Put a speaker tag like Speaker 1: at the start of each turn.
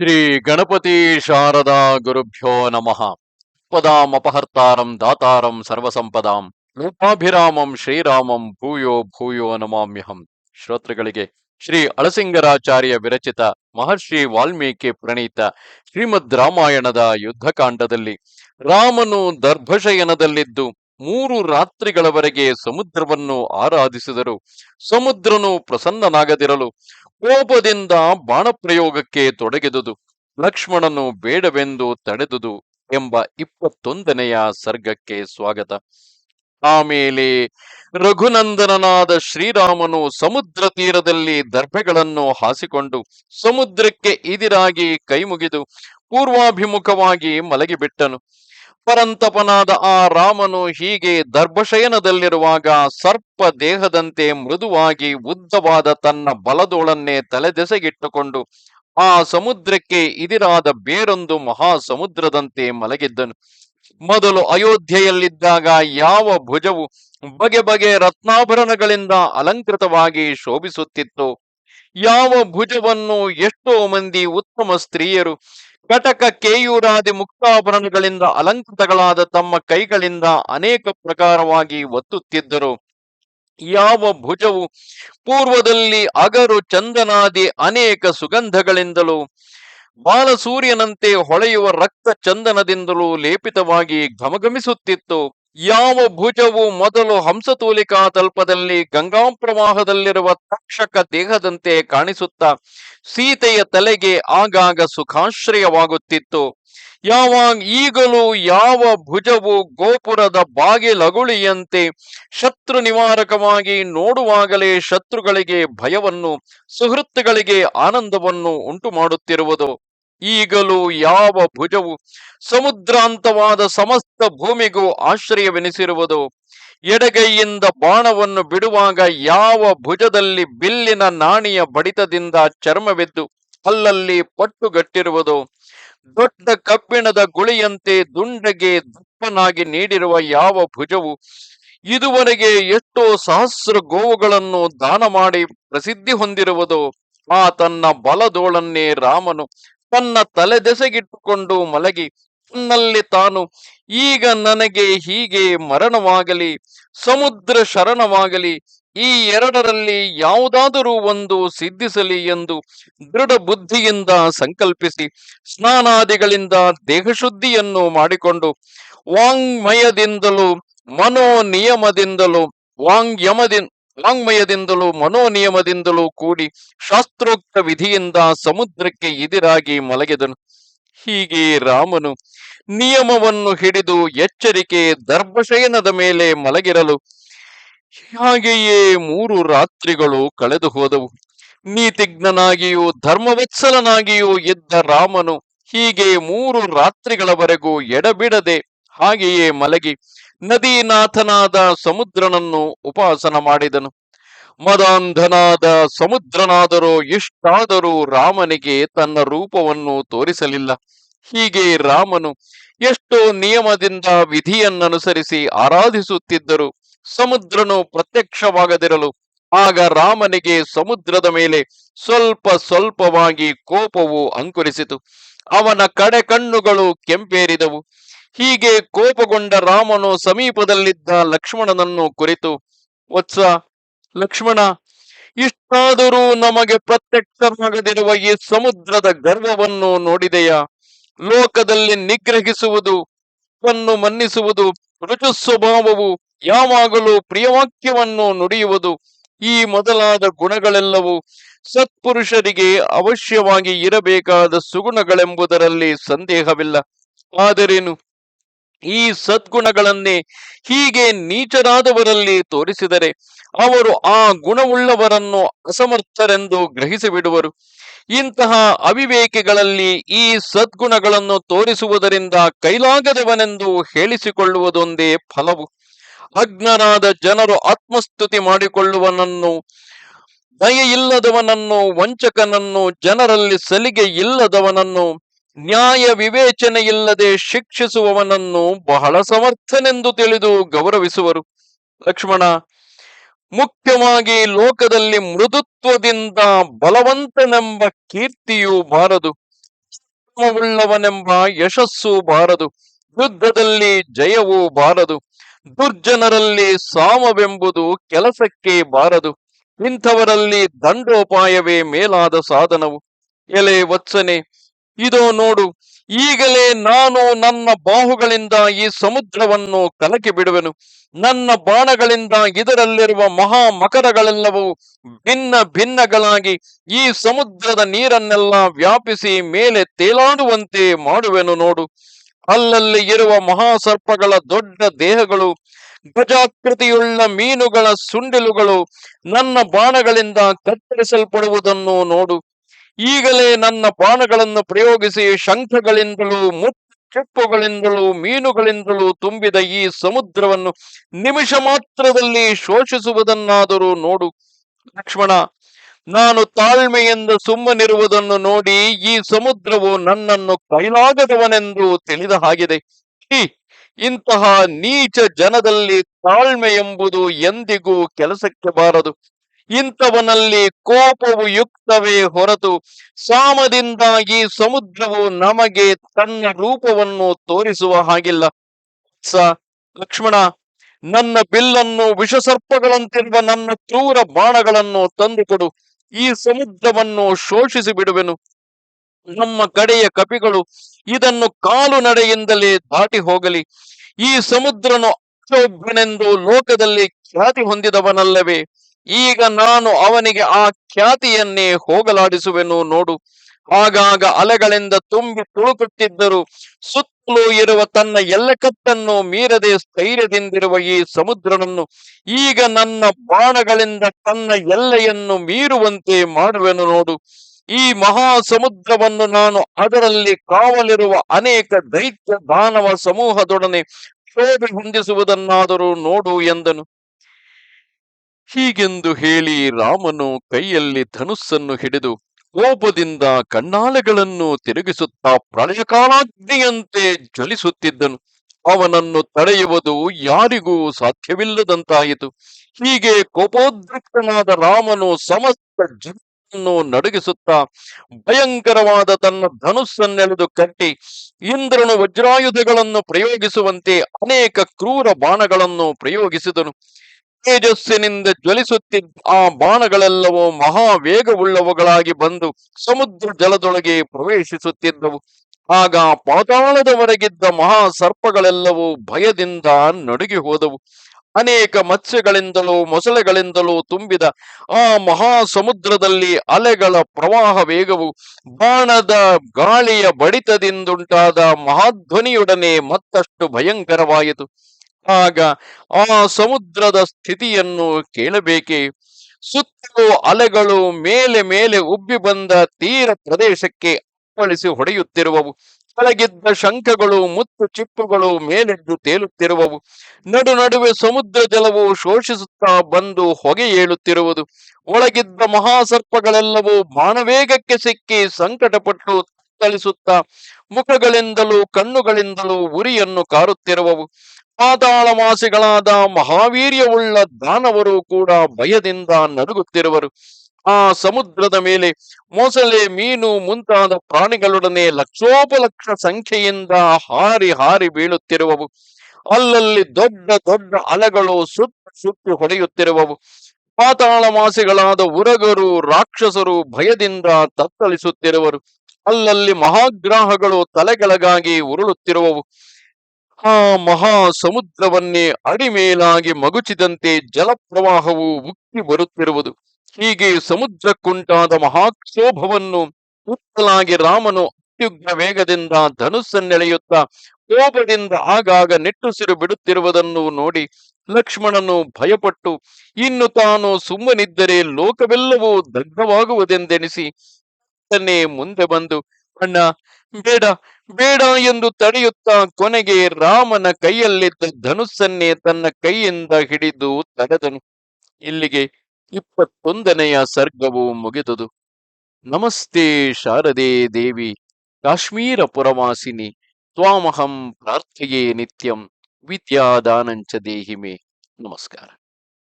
Speaker 1: ಶ್ರೀ ಗಣಪತಿ ಶಾರದಾ ಗುರುಭ್ಯೋ ನಮಃ. ಪದಾಂ ಅಪಹರ್ತಾರಂ ದಾತಾರಂ ಸರ್ವಸಂಪದಾಂ. ರೂಪಾಭಿರಾಮಂ ಶ್ರೀರಾಮಂ ಭೂಯೋ ಭೂಯೋ ನಮಾಮ್ಯಹಂ. ಶ್ರೋತೃಗಳಿಗೆ ಶ್ರೀ ಅಳಸಿಂಗರಾಚಾರ್ಯ ವಿರಚಿತ ಮಹರ್ಷಿ ವಾಲ್ಮೀಕಿ ಪ್ರಣೀತ ಶ್ರೀಮದ್ ರಾಮಾಯಣದ ಯುದ್ಧಕಾಂಡದಲ್ಲಿ ರಾಮನು ದರ್ಭಶಯನದಲ್ಲಿದ್ದು ಮೂರು ರಾತ್ರಿಗಳವರೆಗೆ ಸಮುದ್ರವನ್ನು ಆರಾಧಿಸಿದರು. ಸಮುದ್ರನು ಪ್ರಸನ್ನನಾಗದಿರಲು ಕೋಪದಿಂದ ಬಾಣಪ್ರಯೋಗಕ್ಕೆ ತೊಡಗಿದುದು. ಲಕ್ಷ್ಮಣನು ಬೇಡವೆಂದು ತಡೆದುದು ಎಂಬ ಇಪ್ಪತ್ತೊಂದನೆಯ ಸರ್ಗಕ್ಕೆ ಸ್ವಾಗತ. ಆಮೇಲೆ ರಘುನಂದನನಾದ ಶ್ರೀರಾಮನು ಸಮುದ್ರ ತೀರದಲ್ಲಿ ದರ್ಭೆಗಳನ್ನು ಹಾಸಿಕೊಂಡು ಸಮುದ್ರಕ್ಕೆ ಇದಿರಾಗಿ ಕೈಮುಗಿದು ಪೂರ್ವಾಭಿಮುಖವಾಗಿ ಮಲಗಿಬಿಟ್ಟನು. ಪರಂತಪನಾದ ಆ ರಾಮನು ಹೀಗೆ ದರ್ಭಶಯನದಲ್ಲಿರುವಾಗ ಸರ್ಪ ದೇಹದಂತೆ ಮೃದುವಾಗಿ ಉದ್ದವಾದ ತನ್ನ ಬಲದೋಳನ್ನೇ ತಲೆದೆಸೆಗಿಟ್ಟುಕೊಂಡು ಆ ಸಮುದ್ರಕ್ಕೆ ಇದಿರಾದ ಬೇರೊಂದು ಮಹಾ ಸಮುದ್ರದಂತೆ ಮಲಗಿದ್ದನು. ಮೊದಲು ಅಯೋಧ್ಯೆಯಲ್ಲಿದ್ದಾಗ ಯಾವ ಭುಜವು ಬಗೆ ಬಗೆ ರತ್ನಾಭರಣಗಳಿಂದ ಅಲಂಕೃತವಾಗಿ ಶೋಭಿಸುತ್ತಿತ್ತು. ಯಾವ ಭುಜವನ್ನು ಎಷ್ಟೋ ಮಂದಿ ಉತ್ತಮ ಸ್ತ್ರೀಯರು ಕಟಕ ಕೇಯೂರಾದಿ ಮುಕ್ತಾಭರಣಗಳಿಂದ ಅಲಂಕೃತಗಳಾದ ತಮ್ಮ ಕೈಗಳಿಂದ ಅನೇಕ ಪ್ರಕಾರವಾಗಿ ಒತ್ತುತ್ತಿದ್ದರು. ಯಾವ ಭುಜವು ಪೂರ್ವದಲ್ಲಿ ಅಗರು ಚಂದನಾದಿ ಅನೇಕ ಸುಗಂಧಗಳಿಂದಲೂ, ಬಾಲಸೂರ್ಯನಂತೆ ಹೊಳೆಯುವ ರಕ್ತ ಚಂದನದಿಂದಲೂ ಲೇಪಿತವಾಗಿ ಘಮಘಮಿಸುತ್ತಿತ್ತು ಯಾವ ಭುಜವು ಮೊದಲು ಹಂಸತೂಲಿಕಾ ತಲ್ಪದಲ್ಲಿ ಗಂಗಾ ಪ್ರವಾಹದಲ್ಲಿರುವ ತಕ್ಷಕ ದೇಹದಂತೆ ಕಾಣಿಸುತ್ತಾ ಸೀತೆಯ ತಲೆಗೆ ಆಗಾಗ ಸುಖಾಶ್ರಯವಾಗುತ್ತಿತ್ತು. ಯಾವ ಈಗಲೂ ಯಾವ ಭುಜವು ಗೋಪುರದ ಬಾಗಿಲಗುಳಿಯಂತೆ ಶತ್ರು ನಿವಾರಕವಾಗಿ ನೋಡುವಾಗಲೇ ಶತ್ರುಗಳಿಗೆ ಭಯವನ್ನು, ಸುಹೃತ್ತುಗಳಿಗೆ ಆನಂದವನ್ನು ಉಂಟು ಮಾಡುತ್ತಿರುವುದು ಈಗಲೂ ಯಾವ ಭುಜವು ಸಮುದ್ರಾಂತವಾದ ಸಮಸ್ತ ಭೂಮಿಗೂ ಆಶ್ರಯವೆನಿಸಿರುವುದು? ಎಡಗೈಯಿಂದ ಬಾಣವನ್ನು ಬಿಡುವಾಗ ಯಾವ ಭುಜದಲ್ಲಿ ಬಿಲ್ಲಿನ ನಾಣಿಯ ಬಡಿತದಿಂದ ಚರ್ಮವೆದ್ದು ಅಲ್ಲಲ್ಲಿ ಪಟ್ಟುಗಟ್ಟಿರುವುದು? ದೊಡ್ಡ ಕಬ್ಬಿಣದ ಗುಳಿಯಂತೆ ದುಂಡಗೆ ದಪ್ಪನಾಗಿ ನೀಡಿರುವ ಯಾವ ಭುಜವು ಇದುವರೆಗೆ ಎಷ್ಟೋ ಸಹಸ್ರ ಗೋವುಗಳನ್ನು ದಾನ ಮಾಡಿ ಪ್ರಸಿದ್ಧಿ ಹೊಂದಿರುವುದು? ಆ ತನ್ನ ಬಲದೋಳನ್ನೇ ರಾಮನು ತನ್ನ ತಲೆದೆಸೆಗಿಟ್ಟುಕೊಂಡು ಮಲಗಿ ನಲ್ಲಿ ತಾನು, ಈಗ ನನಗೆ ಹೀಗೆ ಮರಣವಾಗಲಿ, ಸಮುದ್ರ ಶರಣವಾಗಲಿ, ಈ ಎರಡರಲ್ಲಿ ಯಾವುದಾದರೂ ಒಂದು ಸಿದ್ಧಿಸಲಿ ಎಂದು ದೃಢ ಬುದ್ಧಿಯಿಂದ ಸಂಕಲ್ಪಿಸಿ, ಸ್ನಾನಾದಿಗಳಿಂದ ದೇಹಶುದ್ಧಿಯನ್ನು ಮಾಡಿಕೊಂಡು, ವಾಂಗ್ಮಯದಿಂದಲೂ ಮನೋ ನಿಯಮದಿಂದಲೂ ವಾಂಗ್ಯಮದಿ ವಾಂಗ್ಮಯದಿಂದಲೂ ಮನೋನಿಯಮದಿಂದಲೂ ಕೂಡಿ ಶಾಸ್ತ್ರೋಕ್ತ ವಿಧಿಯಿಂದ ಸಮುದ್ರಕ್ಕೆ ಇದಿರಾಗಿ ಮಲಗಿದನು. ಹೀಗೆ ರಾಮನು ನಿಯಮವನ್ನು ಹಿಡಿದು ಎಚ್ಚರಿಕೆ ದರ್ಭಶಯನದ ಮೇಲೆ ಮಲಗಿರಲು ಹಾಗೆಯೇ ಮೂರು ರಾತ್ರಿಗಳು ಕಳೆದು ಹೋದವು. ನೀತಿಜ್ಞನಾಗಿಯೂ ಧರ್ಮವತ್ಸಲನಾಗಿಯೂ ಇದ್ದ ರಾಮನು ಹೀಗೆ ಮೂರು ರಾತ್ರಿಗಳವರೆಗೂ ಎಡಬಿಡದೆ ಹಾಗೆಯೇ ಮಲಗಿ ನದೀನಾಥನಾದ ಸಮುದ್ರನನ್ನು ಉಪಾಸನ ಮಾಡಿದನು. ಮದಾಂಧನಾದ ಸಮುದ್ರನಾದರೂ ಇಷ್ಟಾದರೂ ರಾಮನಿಗೆ ತನ್ನ ರೂಪವನ್ನು ತೋರಿಸಲಿಲ್ಲ. ಹೀಗೆ ರಾಮನು ಎಷ್ಟೋ ನಿಯಮದಿಂದ ವಿಧಿಯನ್ನನುಸರಿಸಿ ಆರಾಧಿಸುತ್ತಿದ್ದರು. ಸಮುದ್ರನು ಪ್ರತ್ಯಕ್ಷವಾಗದಿರಲು, ಆಗ ರಾಮನಿಗೆ ಸಮುದ್ರದ ಮೇಲೆ ಸ್ವಲ್ಪ ಸ್ವಲ್ಪವಾಗಿ ಕೋಪವು ಅಂಕುರಿಸಿತು. ಅವನ ಕಡೆ ಕಣ್ಣುಗಳು ಕೆಂಪೇರಿದವು. ಹೀಗೆ ಕೋಪಗೊಂಡ ರಾಮನು ಸಮೀಪದಲ್ಲಿದ್ದ ಲಕ್ಷ್ಮಣನನ್ನು ಕುರಿತು, ವತ್ಸ, ಲಕ್ಷ್ಮಣ, ಇಷ್ಟಾದರೂ ನಮಗೆ ಪ್ರತ್ಯಕ್ಷವಾಗದಿರುವ ಈ ಸಮುದ್ರದ ಗರ್ವವನ್ನು ನೋಡಿದೆಯಾ? ಲೋಕದಲ್ಲಿ ನಿಗ್ರಹಿಸುವುದು ವನ್ನು ಮನ್ನಿಸುವುದು ರುಚು ಸ್ವಭಾವವು ಯಾವಾಗಲೂ ಪ್ರಿಯವಾಕ್ಯವನ್ನು ನುಡಿಯುವುದು, ಈ ಮೊದಲಾದ ಗುಣಗಳೆಲ್ಲವೂ ಸತ್ಪುರುಷರಿಗೆ ಅವಶ್ಯವಾಗಿ ಇರಬೇಕಾದ ಸುಗುಣಗಳೆಂಬುದರಲ್ಲಿ ಸಂದೇಹವಿಲ್ಲ. ಆದರೇನು? ಈ ಸದ್ಗುಣಗಳನ್ನೇ ಹೀಗೆ ನೀಚರಾದವರಲ್ಲಿ ತೋರಿಸಿದರೆ ಅವರು ಆ ಗುಣವುಳ್ಳವರನ್ನು ಅಸಮರ್ಥರೆಂದು ಗ್ರಹಿಸಿಬಿಡುವರು. ಇಂತಹ ಅವಿವೇಕಿಗಳಲ್ಲಿ ಈ ಸದ್ಗುಣಗಳನ್ನು ತೋರಿಸುವುದರಿಂದ ಕೈಲಾಗದವನೆಂದು ಹೇಳಿಸಿಕೊಳ್ಳುವುದೊಂದೇ ಫಲವು. ಅಜ್ಞರಾದ ಜನರು ಆತ್ಮಸ್ತುತಿ ಮಾಡಿಕೊಳ್ಳುವನನ್ನು ದಯೆ ಇಲ್ಲದವನನ್ನು ವಂಚಕನನ್ನು, ಜನರಲ್ಲಿ ಸಲಿಗೆ ಇಲ್ಲದವನನ್ನು ನ್ಯಾಯ ವಿವೇಚನೆಯಿಲ್ಲದೆ ಶಿಕ್ಷಿಸುವವನನ್ನು ಬಹಳ ಸಮರ್ಥನೆಂದು ತಿಳಿದು ಗೌರವಿಸುವರು. ಲಕ್ಷ್ಮಣ, ಮುಖ್ಯವಾಗಿ ಲೋಕದಲ್ಲಿ ಮೃದುತ್ವದಿಂದ ಬಲವಂತನೆಂಬ ಕೀರ್ತಿಯು ಬಾರದು. ಉಳ್ಳವನೆಂಬ ಯಶಸ್ಸು ಬಾರದು. ಯುದ್ಧದಲ್ಲಿ ಜಯವೂ ಬಾರದು. ದುರ್ಜನರಲ್ಲಿ ಸಾಮವೆಂಬುದು ಕೆಲಸಕ್ಕೆ ಬಾರದು. ಇಂಥವರಲ್ಲಿ ದಂಡೋಪಾಯವೇ ಮೇಲಾದ ಸಾಧನವು. ಎಲೆ, ವತ್ಸನೆ ಇದೋ ನೋಡು, ಈಗಲೇ ನಾನು ನನ್ನ ಬಾಹುಗಳಿಂದ ಈ ಸಮುದ್ರವನ್ನು ಕಲಕಿ ಬಿಡುವೆನು. ನನ್ನ ಬಾಣಗಳಿಂದ ಇದರಲ್ಲಿರುವ ಮಹಾ ಮಕರಗಳೆಲ್ಲವೂ ಭಿನ್ನ ಭಿನ್ನಗಳಾಗಿ ಈ ಸಮುದ್ರದ ನೀರನ್ನೆಲ್ಲ ವ್ಯಾಪಿಸಿ ಮೇಲೆ ತೇಲಾಡುವಂತೆ ಮಾಡುವೆನು ನೋಡು. ಅಲ್ಲಲ್ಲಿ ಇರುವ ಮಹಾಸರ್ಪಗಳ ದೊಡ್ಡ ದೇಹಗಳು, ಗಜಾಕೃತಿಯುಳ್ಳ ಮೀನುಗಳ ಸುಂಡಿಲುಗಳು ನನ್ನ ಬಾಣಗಳಿಂದ ಕತ್ತರಿಸಲ್ಪಡುವುದನ್ನು ನೋಡು. ಈಗಲೇ ನನ್ನ ಬಾಣಗಳನ್ನು ಪ್ರಯೋಗಿಸಿ ಶಂಖಗಳಿಂದಲೂ ಮುತ್ತು ಚಿಪ್ಪುಗಳಿಂದಲೂ ಮೀನುಗಳಿಂದಲೂ ತುಂಬಿದ ಈ ಸಮುದ್ರವನ್ನು ನಿಮಿಷ ಮಾತ್ರದಲ್ಲಿ ಶೋಷಿಸುವುದನ್ನಾದರೂ ನೋಡು. ಲಕ್ಷ್ಮಣ, ನಾನು ತಾಳ್ಮೆಯಿಂದ ಸುಮ್ಮನಿರುವುದನ್ನು ನೋಡಿ ಈ ಸಮುದ್ರವು ನನ್ನನ್ನು ಕೈಲಾಗದವನೆಂದು ತಿಳಿದ ಹಾಗಿದೆ. ಹೀ ಇಂತಹ ನೀಚ ಜನದಲ್ಲಿ ತಾಳ್ಮೆ ಎಂಬುದು ಎಂದಿಗೂ ಕೆಲಸಕ್ಕೆ ಬಾರದು. ಇಂಥವನಲ್ಲಿ ಕೋಪವು ಯುಕ್ತವೇ ಹೊರತು ಸಾಮದಿಂದಾಗಿ ಸಮುದ್ರವು ನಮಗೆ ತನ್ನ ರೂಪವನ್ನು ತೋರಿಸುವ ಹಾಗಿಲ್ಲ. ಸ. ಲಕ್ಷ್ಮಣ, ನನ್ನ ಬಿಲ್ಲನ್ನು ವಿಷಸರ್ಪಗಳಂತಿರುವ ನನ್ನ ಕ್ರೂರ ಬಾಣಗಳನ್ನು ತಂದುಕೊಡು. ಈ ಸಮುದ್ರವನ್ನು ಶೋಷಿಸಿ ಬಿಡುವೆನು. ನಮ್ಮ ಕಡೆಯ ಕಪಿಗಳು ಇದನ್ನು ಕಾಲು ನಡೆಯಿಂದಲೇ ದಾಟಿ ಹೋಗಲಿ. ಈ ಸಮುದ್ರನು ಅಕ್ಷೋಭ್ಯನೆಂದು ಲೋಕದಲ್ಲಿ ಖ್ಯಾತಿ ಹೊಂದಿದವನಲ್ಲವೇ. ಈಗ ನಾನು ಅವನಿಗೆ ಆ ಖ್ಯಾತಿಯನ್ನೇ ಹೋಗಲಾಡಿಸುವೆನು ನೋಡು. ಆಗಾಗ ಅಲೆಗಳಿಂದ ತುಂಬಿ ತುಳುಕುತ್ತಿದ್ದರು ಸುತ್ತಲೂ ಇರುವ ತನ್ನ ಎಲ್ಲಕತ್ತನ್ನು ಮೀರದೆ ಸ್ಥೈರ್ಯದಿಂದಿರುವ ಈ ಸಮುದ್ರನನ್ನು ಈಗ ನನ್ನ ಬಾಣಗಳಿಂದ ತನ್ನ ಎಲ್ಲೆಯನ್ನು ಮೀರುವಂತೆ ಮಾಡುವೆನು ನೋಡು. ಈ ಮಹಾ ಸಮುದ್ರವನ್ನು ನಾನು ಅದರಲ್ಲಿ ಕಾವಲಿರುವ ಅನೇಕ ದೈತ್ಯ ದಾನವ ಸಮೂಹದೊಡನೆ ಶೋಭೆ ಹೊಂದಿಸುವುದನ್ನಾದರೂ ನೋಡು ಎಂದನು. ಹೀಗೆಂದು ಹೇಳಿ ರಾಮನು ಕೈಯಲ್ಲಿ ಧನುಸ್ಸನ್ನು ಹಿಡಿದು ಕೋಪದಿಂದ ಕಣ್ಣಾಲೆಗಳನ್ನು ತಿರುಗಿಸುತ್ತಾ ಪ್ರಳಯಕಾಲಾಗ್ನಿಯಂತೆ ಜ್ವಲಿಸುತ್ತಿದ್ದನು. ಅವನನ್ನು ತಡೆಯುವುದು ಯಾರಿಗೂ ಸಾಧ್ಯವಿಲ್ಲದಂತಾಯಿತು. ಹೀಗೆ ಕೋಪೋದ್ರಿಕ್ತನಾದ ರಾಮನು ಸಮಸ್ತ ಜಗತ್ತನ್ನು ನಡುಗಿಸುತ್ತಾ ಭಯಂಕರವಾದ ತನ್ನ ಧನುಸ್ಸನ್ನೆಳೆದು ಕಟ್ಟಿ ಇಂದ್ರನು ವಜ್ರಾಯುಧಗಳನ್ನು ಪ್ರಯೋಗಿಸುವಂತೆ ಅನೇಕ ಕ್ರೂರ ಬಾಣಗಳನ್ನು ಪ್ರಯೋಗಿಸಿದನು. ತೇಜಸ್ಸಿನಿಂದ ಜ್ವಲಿಸುತ್ತಿದ್ದ ಆ ಬಾಣಗಳೆಲ್ಲವೂ ಮಹಾ ವೇಗವುಳ್ಳವುಗಳಾಗಿ ಬಂದು ಸಮುದ್ರ ಜಲದೊಳಗೆ ಪ್ರವೇಶಿಸುತ್ತಿದ್ದವು. ಆಗ ಪಾತಾಳದವರೆಗಿದ್ದ ಮಹಾ ಸರ್ಪಗಳೆಲ್ಲವೂ ಭಯದಿಂದ ನಡುಗಿ ಹೋದವು. ಅನೇಕ ಮತ್ಸ್ಯಗಳಿಂದಲೂ ಮೊಸಳೆಗಳಿಂದಲೂ ತುಂಬಿದ ಆ ಮಹಾ ಸಮುದ್ರದಲ್ಲಿ ಅಲೆಗಳ ಪ್ರವಾಹ ವೇಗವು ಬಾಣದ ಗಾಳಿಯ ಬಡಿತದಿಂದುಂಟಾದ ಮಹಾಧ್ವನಿಯೊಡನೆ ಮತ್ತಷ್ಟು ಭಯಂಕರವಾಯಿತು. ಆಗ, ಆ ಸಮುದ್ರದ ಸ್ಥಿತಿಯನ್ನು ಕೇಳಬೇಕೆ? ಸುತ್ತಲೂ ಅಲೆಗಳು ಮೇಲೆ ಮೇಲೆ ಉಬ್ಬಿ ಬಂದ ತೀರ ಪ್ರದೇಶಕ್ಕೆ ಅಪ್ಪಳಿಸಿ ಹೊಡೆಯುತ್ತಿರುವವು. ಕೆಳಗಿದ್ದ ಶಂಖಗಳು, ಮುತ್ತು ಚಿಪ್ಪುಗಳು ಮೇಲೆದ್ದು ತೇಲುತ್ತಿರುವವು. ನಡು ನಡುವೆ ಸಮುದ್ರ ಜಲವು ಶೋಷಿಸುತ್ತಾ ಬಂದು ಹೊಗೆ ಏಳುತ್ತಿರುವುದು. ಒಳಗಿದ್ದ ಮಹಾಸರ್ಪಗಳೆಲ್ಲವೂ ಮಾನವೇಗಕ್ಕೆ ಸಿಕ್ಕಿ ಸಂಕಟಪಟ್ಟು ತಳಿಸುತ್ತಾ ಮುಖಗಳಿಂದಲೂ ಕಣ್ಣುಗಳಿಂದಲೂ ಉರಿಯನ್ನು ಕಾರುತ್ತಿರುವವು. ಪಾತಾಳವಾಸಿಗಳಾದ ಮಹಾವೀರ್ಯವುಳ್ಳ ದಾನವರು ಕೂಡ ಭಯದಿಂದ ನಡುಗುತ್ತಿರುವರು. ಆ ಸಮುದ್ರದ ಮೇಲೆ ಮೊಸಳೆ, ಮೀನು ಮುಂತಾದ ಪ್ರಾಣಿಗಳೊಡನೆ ಲಕ್ಷೋಪಲಕ್ಷ ಸಂಖ್ಯೆಯಿಂದ ಹಾರಿ ಹಾರಿ ಬೀಳುತ್ತಿರುವವು. ಅಲ್ಲಲ್ಲಿ ದೊಡ್ಡ ದೊಡ್ಡ ಅಲೆಗಳು ಸುತ್ತ ಸುತ್ತು ಹೊಡೆಯುತ್ತಿರುವವು. ಪಾತಾಳವಾಸಿಗಳಾದ ಉರಗರು, ರಾಕ್ಷಸರು ಭಯದಿಂದ ತತ್ತಳಿಸುತ್ತಿರುವರು ಅಲ್ಲಲ್ಲಿ ಮಹಾಗ್ರಾಹಗಳು ತಲೆಗಳಗಾಗಿ ಉರುಳುತ್ತಿರುವವು. ಆ ಮಹಾ ಸಮುದ್ರವನ್ನೇ ಅಡಿಮೇಲಾಗಿ ಮಗುಚಿದಂತೆ ಜಲಪ್ರವಾಹವು ಉಕ್ಕಿ ಬರುತ್ತಿರುವುದು. ಹೀಗೆ ಸಮುದ್ರಕ್ಕುಂಟಾದ ಮಹಾಕ್ಷೋಭವನ್ನು ಉತ್ತಲಾಗಿ ರಾಮನು ಅತ್ಯುಗ್ರ ವೇಗದಿಂದ ಧನುಸ್ಸನ್ನೆಳೆಯುತ್ತಾ ಕೋಪದಿಂದ ಆಗಾಗ ನೆಟ್ಟುಸಿರು ಬಿಡುತ್ತಿರುವುದನ್ನು ನೋಡಿ ಲಕ್ಷ್ಮಣನು ಭಯಪಟ್ಟು ಇನ್ನು ತಾನು ಸುಮ್ಮನಿದ್ದರೆ ಲೋಕವೆಲ್ಲವೂ ದಗ್ಧವಾಗುವುದೆಂದೆನಿಸಿ ತನ್ನೇ ಮುಂದೆ ಬಂದು, ಅಣ್ಣ ಬೇಡ ಬೇಡ ಎಂದು ತಡೆಯುತ್ತಾ ಕೊನೆಗೆ ರಾಮನ ಕೈಯಲ್ಲಿದ್ದ ಧನುಸ್ಸನ್ನೇ ತನ್ನ ಕೈಯಿಂದ ಹಿಡಿದು ತಡೆದನು ಇಲ್ಲಿಗೆ ಇಪ್ಪತ್ತೊಂದನೆಯ ಸರ್ಗವು ಮುಗಿದುದು. ನಮಸ್ತೆ ಶಾರದೆ ದೇವಿ, ಕಾಶ್ಮೀರ ಪುರವಾಸಿನಿ, ತ್ವಾಮಹಂ ಪ್ರಾರ್ಥೆಯೇ ನಿತ್ಯಂ, ವಿದ್ಯಾದಾನಂಚ ದೇಹಿಮೆ. ನಮಸ್ಕಾರ.